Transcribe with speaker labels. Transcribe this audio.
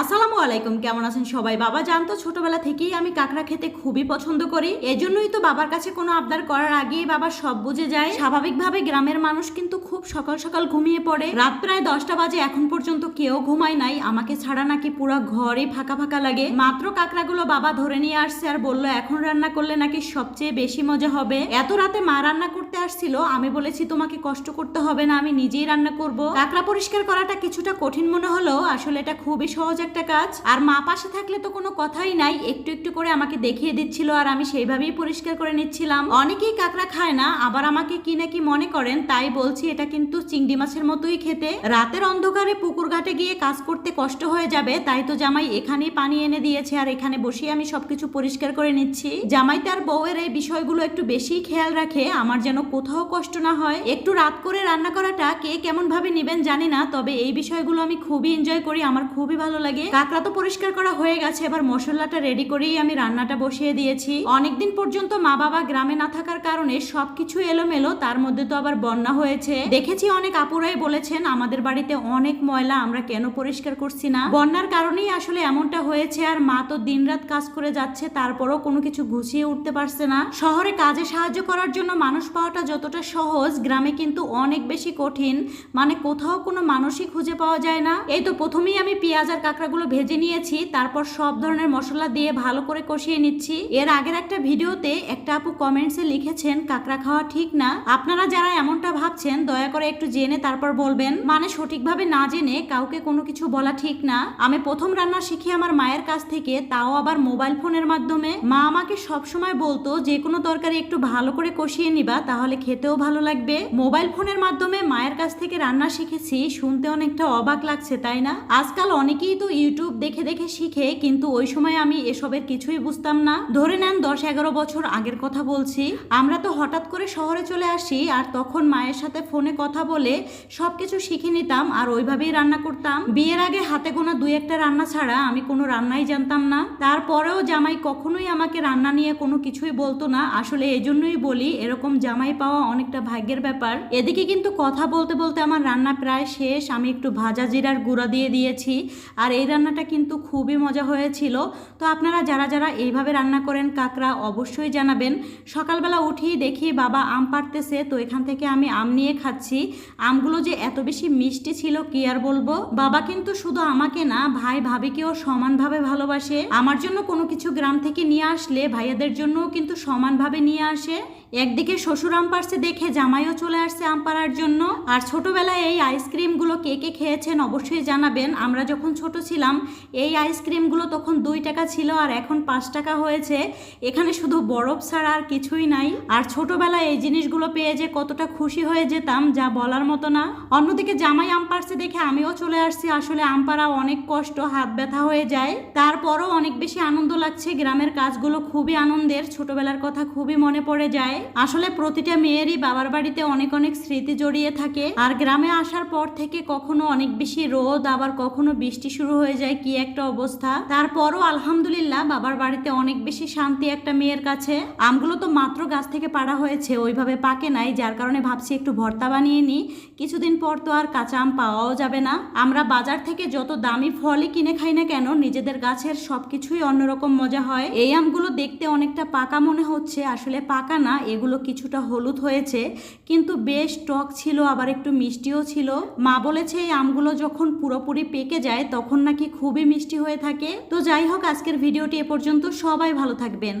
Speaker 1: আসসালামু আলাইকুম, কেমন আছেন সবাই? বাবা জানতো ছোটবেলা থেকেই আমি কাঁকড়া খেতে খুবই পছন্দ করি। এজন্যই তো বাবার কাছে কোনো আবদার করার আগেই বাবা সব বুঝে যায়। স্বাভাবিকভাবে গ্রামের মানুষ কিন্তু খুব সকাল সকাল ঘুমিয়ে পড়ে। রাত প্রায় দশটা বাজে, এখন পর্যন্ত কেউ ঘুমায় নাই। আমাকে ছাড়া নাকি পুরো ঘরে ফাঁকা ফাঁকা লাগে। মাত্র কাঁকড়াগুলো বাবা ধরে নিয়ে আসছে আর বলল, এখন রান্না করলে নাকি সবচেয়ে বেশি মজা হবে? এত রাতে মা রান্না করতে আসছিল, আমি বলেছি, তোমাকে কষ্ট করতে হবে না, আমি নিজেই রান্না করব। কাঁকড়া পরিষ্কার করাটা কিছুটা কঠিন মনে হলো, আসলে এটা খুবই সহজ একটা কাজ। আর মা পাশে থাকলে তো কোনো কথাই নাই, একটু একটু করে আমাকে দেখিয়ে দিচ্ছিল, আর আমি সেইভাবেই পরিষ্কার করে নিচ্ছিলাম। অনেকেই কাঁকড়া খায় না, আবার আমাকে কি নাকি মনে করেন, তাই বলছি, এটা কিন্তু চিংড়ি মাছের মতোই খেতে। রাতের অন্ধকারে পুকুর ঘাটে গিয়ে কাজ করতে কষ্ট হয়ে যাবে, তাই তো জামাই এখানেই পানি এনে দিয়েছে, আর এখানে বসে আমি সবকিছু পরিষ্কার করে নিচ্ছি। জামাই তার বউয়ের এই বিষয়গুলো একটু বেশি খেয়াল রাখে, আমার যেন কোথাও কষ্ট না হয়। একটু রাত করে রান্না করাটা কে কেমন ভাবে নিবেন জানি না, তবে এই বিষয়গুলো আমি খুবই এনজয় করি, আমার খুবই ভালো লাগে। কাঁকড়া তো পরিষ্কার করা হয়ে গেছে, এবার মশলাটা রেডি করেই আমি রান্নাটা বসিয়ে দিয়েছি। অনেকদিন পর্যন্ত মা বাবা গ্রামে না থাকার কারণে সবকিছু এলোমেলো, তার মধ্যে তো আবার বন্যা হয়েছে। দেখেছি অনেক আপুরাই বলেছেন, আমাদের বাড়িতে অনেক ময়লা, আমরা কেন পরিষ্কার করছি না? বন্যার কারণেই আসলে এমনটা হয়েছে, আর মা তো দিনরাত কাজ করে যাচ্ছে, তারপরও কোনো কিছু গুছিয়ে উঠতে পারছে না। শহরে কাজে সাহায্য করার জন্য মানুষ পাওয়াটা যতটা সহজ, গ্রামে কিন্তু অনেক বেশি কঠিন। মানে কোথাও কোনো মানুষই খুঁজে পাওয়া যায় না। এই তো প্রথমেই আমি পেঁয়াজ আর কাঁকড়াগুলো ভেজে নিয়েছি, তারপর সব ধরনের মশলা দিয়ে ভালো করে কষিয়ে নিচ্ছি। এর আগের একটা ভিডিওতে একটা আপু কমেন্টসে লিখেছেন, কাঁকড়া খাওয়া ঠিক না। আপনারা যারা এমনটা ভাবছেন, দয়া করে একটু জেনে তারপর বলবেন। মানে সঠিকভাবে না জেনে কাউকে কোনো কিছু বলা ঠিক না। আমি প্রথম রান্না শিখি আমার মায়ের কাছ থেকে, তাও আবার মোবাইল ফোনের মাধ্যমে। মা আমাকে সব সময় বলতো যে কোনো তরকারি একটু ভালো করে কষিয়ে নিবা, তাহলে খেতেও ভালো লাগবে। মোবাইল ফোনের মাধ্যমে মায়ের কাছ থেকে রান্না শিখেছি, শুনতে অনেকটা অবাক লাগছে, তাই না? আজকাল অনেকেই তো ইউটিউব দেখে দেখে শিখে, কিন্তু ওই সময় আমি এসবের কিছুই বুঝতাম না। ধরে নেন, দশ এগারো বছর আগের কথা বলছি। আমরা তো হঠাৎ করে শহরে চলে আসি, আর তখন মায়ের সাথে ফোনে কথা বলে সব কিছু শিখে নিতাম, আর ওইভাবেই রান্না করতাম। বিয়ের আগে হাতে গোনা দুই একটা রান্না ছাড়া আমি কোনো রান্নাই জানতাম না। তারপরেও জামাই কখনোই আমাকে রান্না নিয়ে কোনো কিছুই বলতো না। আসলে এজন্যই বলি, এরকম জামাই পাওয়া অনেকটা ভাগ্যের ব্যাপার। এদিকে কিন্তু কথা বলতে বলতে আমার রান্না প্রায় শেষ। আমি একটু ভাজা জিরার গুঁড়া দিয়ে দিয়েছি। আর এই রান্নাটা কিন্তু খুবই মজা হয়েছিল। তো আপনারা যারা যারা এইভাবে রান্না করেন কাকরা অবশ্যই জানাবেন। সকালবেলা উঠেই দেখি বাবা আম পাড়তেছে, তো এখান থেকে আমি আম নিয়ে খাচ্ছি। আমগুলো যে এত বেশি মিষ্টি ছিল, কি আর বলব? বাবা কিন্তু শুধু আমাকে না, ভাই ভাবিকেও সমানভাবে ভালোবাসে। আমার জন্য কোনো কিছু গ্রাম থেকে নিয়ে আসলে ভাইয়াদের জন্যও কিন্তু সমানভাবে নিয়ে আসে। একদিকে শ্বশুর আম পারছে দেখে জামাইও চলে আসছে আম পাড়ার জন্য। আর ছোটবেলায় এই আইসক্রিমগুলো কে কে খেয়েছেন অবশ্যই জানাবেন। আমরা যখন ছোট ছিলাম, এই আইসক্রিমগুলো তখন দুই টাকা ছিল আর এখন পাঁচ টাকা হয়েছে। এখানে শুধু বরফ ছাড়া আর কিছুই নাই। আর ছোটবেলায় এই জিনিসগুলো পেয়ে যে কতটা খুশি হয়ে যেতাম, যা বলার মতো না। অন্যদিকে জামাই আম পারছে দেখে আমিও চলে আসছি। আসলে আম পাড়া অনেক কষ্ট, হাত ব্যথা হয়ে যায়। তারপরও অনেক বেশি আনন্দ লাগছে। গ্রামের কাজগুলো খুবই আনন্দের। ছোটবেলার কথা খুবই মনে পড়ে যায়। আসলে প্রতিটা মেয়েরই বাবার বাড়িতে অনেক অনেক স্মৃতি জড়িয়ে থাকে। আর গ্রামে আসার পর থেকে কখনো অনেক বেশি রোদ, আবার কখনো বৃষ্টি শুরু হয়ে যায় কি একটা অবস্থা। তারপরও আলহামদুলিল্লাহ বাবার বাড়িতে অনেক বেশি শান্তি একটা মেয়ের কাছে। আমগুলো তো মাত্র গাছ থেকে পাড়া হয়েছে, ওইভাবে পাকে নাই, যার কারণে ভাবছি একটু ভর্তা বানিয়ে নিই। কিছুদিন পর তো আর কাঁচা আম পাওয়াও যাবে না। আমরা বাজার থেকে যত দামি ফলই কিনে খাই না কেন, নিজেদের গাছের সবকিছুই অন্যরকম মজা হয়। এই আমগুলো দেখতে অনেকটা পাকা মনে হচ্ছে, আসলে পাকা না, এগুলো কিছুটা হলুদ হয়েছে, কিন্তু বেশ টক ছিল, আবার একটু মিষ্টিও ছিল। মা বলেছে, এই আমগুলো যখন পুরোপুরি পেকে যায়, তখন নাকি খুবই মিষ্টি হয়ে থাকে। তো যাই হোক, আজকের ভিডিওটি এ পর্যন্ত সবাই ভালো থাকবেন।